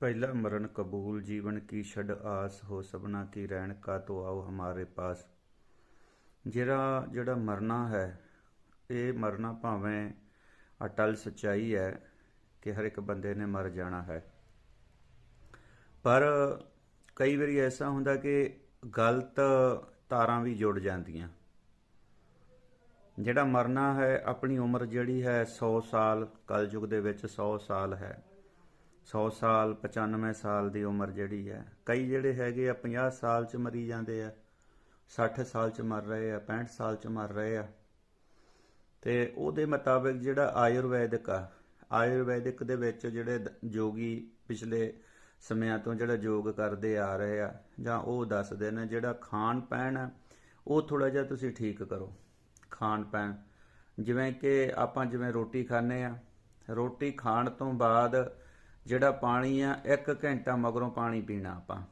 ਪਹਿਲਾ ਮਰਨ ਕਬੂਲ, ਜੀਵਨ ਕੀ ਛੱਡ ਆਸ ਹੋ ਸਭਨਾ ਕੀ ਰਹਿਣ ਕਾ ਤੋ ਆਓ ਹਮਾਰੇ ਪਾਸ। ਜਿਹੜਾ ਜਿਹੜਾ ਮਰਨਾ ਹੈ, ਇਹ ਮਰਨਾ ਭਾਵੇਂ ਅਟਲ ਸਚਾਈ ਹੈ ਕਿ ਹਰ ਇੱਕ ਬੰਦੇ ਨੇ ਮਰ ਜਾਣਾ ਹੈ। ਪਰ ਕਈ ਵਾਰੀ ਐਸਾ ਹੁੰਦਾ ਕਿ ਗਲਤ ਤਾਰਾਂ ਵੀ ਜੁੜ ਜਾਂਦੀਆਂ। ਜਿਹੜਾ ਮਰਨਾ ਹੈ, ਆਪਣੀ ਉਮਰ ਜਿਹੜੀ ਹੈ 100 ਸਾਲ, ਕਲਯੁਗ ਦੇ ਵਿੱਚ 100 ਸਾਲ ਹੈ। 100 ਸਾਲ 95 ਸਾਲ ਦੀ ਉਮਰ ਜਿਹੜੀ ਹੈ। ਕਈ ਜਿਹੜੇ ਹੈਗੇ ਆ 50 ਸਾਲ ਚ ਮਰੀ ਜਾਂਦੇ ਆ 60 ਸਾਲ ਚ ਮਰ ਰਹੇ ਆ 65 ਸਾਲ ਚ ਮਰ ਰਹੇ ਆ। ਤੇ ਉਹਦੇ ਮੁਤਾਬਿਕ ਜਿਹੜਾ ਆਯੁਰਵੈਦਿਕ ਆ, ਆਯੁਰਵੈਦਿਕ ਦੇ ਵਿੱਚ ਜਿਹੜੇ ਦ- ਯੋਗੀ ਪਿਛਲੇ ਸਮਿਆਂ ਤੋਂ ਜਿਹੜਾ ਯੋਗ ਕਰਦੇ ਆ ਰਹੇ ਆ, ਜਾਂ ਉਹ ਦੱਸਦੇ ਨੇ ਜਿਹੜਾ ਖਾਣ ਪੈਣ ਹੈ ਉਹ ਥੋੜਾ ਜਿਹਾ ਤੁਸੀਂ ਠੀਕ ਕਰੋ। ਖਾਣ ਪੈਣ, ਜਿਵੇਂ ਕਿ ਆਪਾਂ ਜਿਵੇਂ ਰੋਟੀ ਖਾਂਦੇ ਆ, ਰੋਟੀ ਖਾਣ ਤੋਂ ਬਾਅਦ ਜਿਹੜਾ ਪਾਣੀ ਆ 1 ਘੰਟਾ ਮਗਰੋਂ ਪਾਣੀ ਪੀਣਾ ਆਪਾਂ।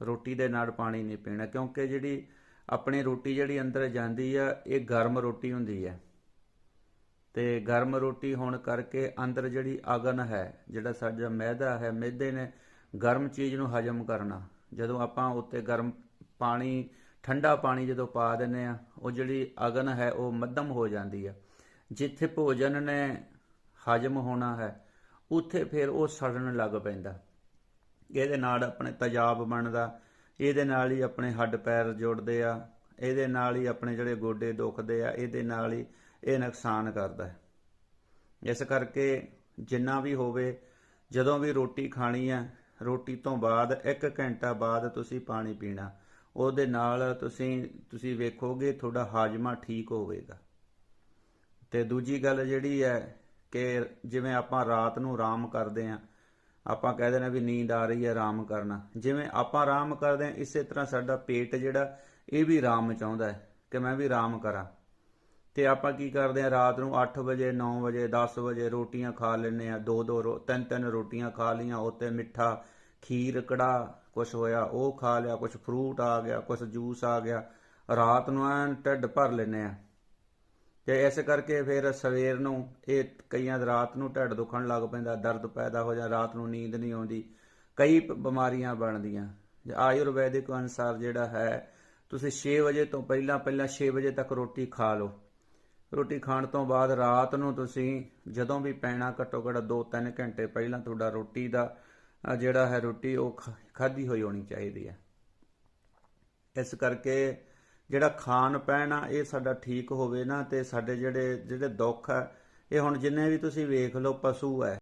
ਰੋਟੀ ਦੇ ਨਾਲ ਪਾਣੀ ਨਹੀਂ ਪੀਣਾ, ਕਿਉਂਕਿ ਜਿਹੜੀ ਆਪਣੀ ਰੋਟੀ ਜਿਹੜੀ ਅੰਦਰ ਜਾਂਦੀ ਆ, ਇਹ ਗਰਮ ਰੋਟੀ ਹੁੰਦੀ ਹੈ ਤੇ ਗਰਮ ਰੋਟੀ ਹੋਣ ਕਰਕੇ ਅੰਦਰ ਜਿਹੜੀ ਅਗਨ ਹੈ, ਜਿਹੜਾ ਸਾਡਾ ਮੈਦਾ ਹੈ, ਮੈਦੇ ਨੇ ਗਰਮ ਚੀਜ਼ ਨੂੰ ਹਜਮ ਕਰਨਾ। ਜਦੋਂ ਆਪਾਂ ਉੱਤੇ ਗਰਮ ਪਾਣੀ, ਠੰਡਾ ਪਾਣੀ ਜਦੋਂ ਪਾ ਦਿੰਨੇ ਆ, ਉਹ ਜਿਹੜੀ ਅਗਨ ਹੈ, ਉਹ ਮੱਧਮ ਹੋ ਜਾਂਦੀ ਆ। ਜਿੱਥੇ ਭੋਜਨ ਨੇ ਹਜਮ ਹੋਣਾ ਹੈ ਉੱਥੇ ਫਿਰ ਉਹ ਸੜਨ ਲੱਗ ਪੈਂਦਾ। ਇਹਦੇ ਨਾਲ ਆਪਣੇ ਤਜਾਬ ਬਣਦਾ। ਇਹਦੇ ਨਾਲ ਹੀ ਆਪਣੇ ਹੱਡ ਪੈਰ ਜੁੜਦੇ ਆ। ਇਹਦੇ ਨਾਲ ਹੀ ਆਪਣੇ ਜਿਹੜੇ ਗੋਡੇ ਦੁਖਦੇ ਆ, ਇਹਦੇ ਨਾਲ ਹੀ ਇਹ ਨੁਕਸਾਨ ਕਰਦਾ ਹੈ। ਇਸ ਕਰਕੇ ਜਿੰਨਾ ਵੀ ਹੋਵੇ, ਜਦੋਂ ਵੀ ਰੋਟੀ ਖਾਣੀ ਹੈ ਰੋਟੀ ਤੋਂ ਬਾਅਦ 1 ਘੰਟਾ ਬਾਅਦ ਤੁਸੀਂ ਪਾਣੀ ਪੀਣਾ। ਉਹਦੇ ਨਾਲ ਤੁਸੀਂ ਤੁਸੀਂ ਵੇਖੋਗੇ ਤੁਹਾਡਾ ਹਾਜਮਾ ਠੀਕ ਹੋਵੇਗਾ। ਤੇ ਦੂਜੀ ਗੱਲ ਜਿਹੜੀ ਹੈ ਕਿ ਜਿਵੇਂ ਆਪਾਂ ਰਾਤ ਨੂੰ ਆਰਾਮ ਕਰਦੇ ਆਂ ਆਪਾਂ ਕਹਿੰਦੇ ਨੇ ਵੀ ਨੀਂਦ ਆ ਰਹੀ ਹੈ, ਆਰਾਮ ਕਰਨਾ। ਜਿਵੇਂ ਆਪਾਂ ਆਰਾਮ ਕਰਦੇ ਆਂ ਇਸੇ ਤਰ੍ਹਾਂ ਸਾਡਾ ਪੇਟ ਜਿਹੜਾ, ਇਹ ਵੀ ਆਰਾਮ ਚਾਹੁੰਦਾ ਹੈ ਕਿ ਮੈਂ ਵੀ ਆਰਾਮ ਕਰਾਂ। ਤੇ ਆਪਾਂ ਕੀ ਕਰਦੇ ਆਂ ਰਾਤ ਨੂੰ 8 ਵਜੇ 9 ਵਜੇ 10 ਵਜੇ ਰੋਟੀਆਂ ਖਾ ਲੈਂਦੇ ਆ ਦੋ ਦੋ ਰੋ- ਤਿੰਨ ਤਿੰਨ ਰੋਟੀਆਂ ਖਾ ਲੀਆਂ ਉੱਤੇ ਮਿੱਠਾ, ਖੀਰ ਕੜਾ ਕੁਝ ਹੋਇਆ, ਉਹ ਖਾ ਲਿਆ ਕੁਝ ਫਰੂਟ ਆ ਗਿਆ ਕੁਝ ਜੂਸ ਆ ਗਿਆ। ਰਾਤ ਨੂੰ ਐਨ ਢਿੱਡ ਭਰ ਲੈਂਦੇ ਆ ਤੇ ਇਸ ਕਰਕੇ ਫਿਰ ਸਵੇਰ ਨੂੰ ਇਹ ਕਈਆਂ ਦੀ ਰਾਤ ਨੂੰ ਢਿੱਡ ਦੁਖਣ ਲੱਗ ਪੈਂਦਾ, ਦਰਦ ਪੈਦਾ ਹੋ ਜਾਂ ਰਾਤ ਨੂੰ ਨੀਂਦ ਨਹੀਂ ਆਉਂਦੀ। ਕਈ ਬਿਮਾਰੀਆਂ ਬਣਦੀਆਂ। ਆਯੁਰਵੈਦਿਕ ਅਨੁਸਾਰ ਜਿਹੜਾ ਹੈ, ਤੁਸੀਂ 6 ਵਜੇ ਤੋਂ ਪਹਿਲਾਂ ਪਹਿਲਾਂ 6 ਵਜੇ ਤੱਕ ਰੋਟੀ ਖਾ ਲਓ। ਰੋਟੀ ਖਾਣ ਤੋਂ ਬਾਅਦ ਰਾਤ ਨੂੰ ਤੁਸੀਂ ਜਦੋਂ ਵੀ ਪੈਣਾ ਘੱਟੋ ਘੱਟ 2-3 ਘੰਟੇ ਪਹਿਲਾਂ ਤੁਹਾਡਾ ਰੋਟੀ ਦਾ ਜਿਹੜਾ ਹੈ ਰੋਟੀ ਉਹ ਖਾਧੀ ਹੋਈ ਹੋਣੀ ਚਾਹੀਦੀ ਹੈ। ਇਸ ਕਰਕੇ ਜਿਹੜਾ ਖਾਣ ਪੈਣ ਆ, ਇਹ ਸਾਡਾ ਠੀਕ ਹੋਵੇ ਨਾ ਤੇ ਸਾਡੇ ਜਿਹੜੇ ਜਿਹੜੇ ਦੁੱਖ ਆ, ਇਹ ਹੁਣ ਜਿੰਨੇ ਵੀ ਤੁਸੀਂ ਵੇਖ ਲਓ ਪਸ਼ੂ ਹੈ